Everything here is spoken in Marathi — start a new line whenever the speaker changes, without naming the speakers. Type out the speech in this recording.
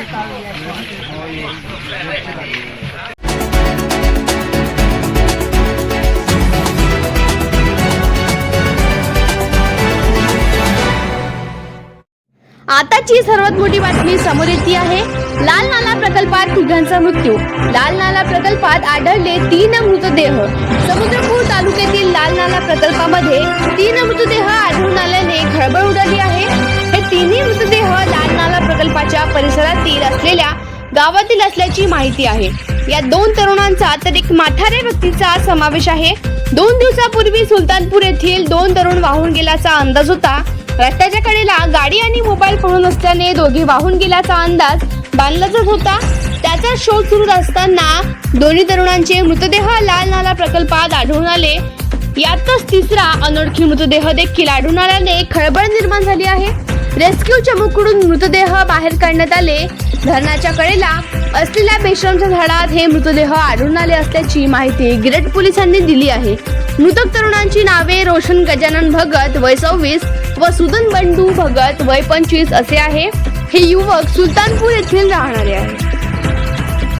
आताची सर्वात मोठी बातमी समोर येते आहे. लाल नाला प्रकल्पात तिघांचा मृत्यू. लाल नाला प्रकल्पात आढळले तीन मृतदेह. समुद्रपूर तालुक्यातील लाल नाला प्रकल्पामध्ये तीन मृतदेह आढळून आल्याने खळबळ उडाली आहे. गावातील असल्याची माहिती आहे. या दोन तरुणांचा तर एक माथारे व्यक्तीचा समावेश आहे. दोन दिवसापूर्वी सुलतानपूर येथील दोन तरुण वाहून गेल्याचा अंदाज होता. रस्त्याच्या कडेला गाडी आणि मोबाईल पडून असल्याने दोघे वाहून गेल्याचा अंदाज बांधला जात होता. त्याचा शोध सुरू असताना दोन्ही तरुणांचे मृतदेह लाल नाला प्रकल्पात आढळून आले. यातच तिसरा अनोळखी मृतदेह देखील आढळून आल्याने खळबळ निर्माण झाली आहे. रेस्क्यू चमूकडून मृतदेह बाहेर काढण्यात आले. धरणाच्या कडेला असलेल्या बेश्रमच्या झाडात हे मृतदेह आढळून आले असल्याची माहिती गिरट पोलिसांनी दिली आहे. मृतक तरुणांची नावे रोशन गजानन भगत वय सव्वीस व सुदन बंडू भगत वय पंचवीस असे आहे. हे युवक सुलतानपूर येथील राहणारे आहे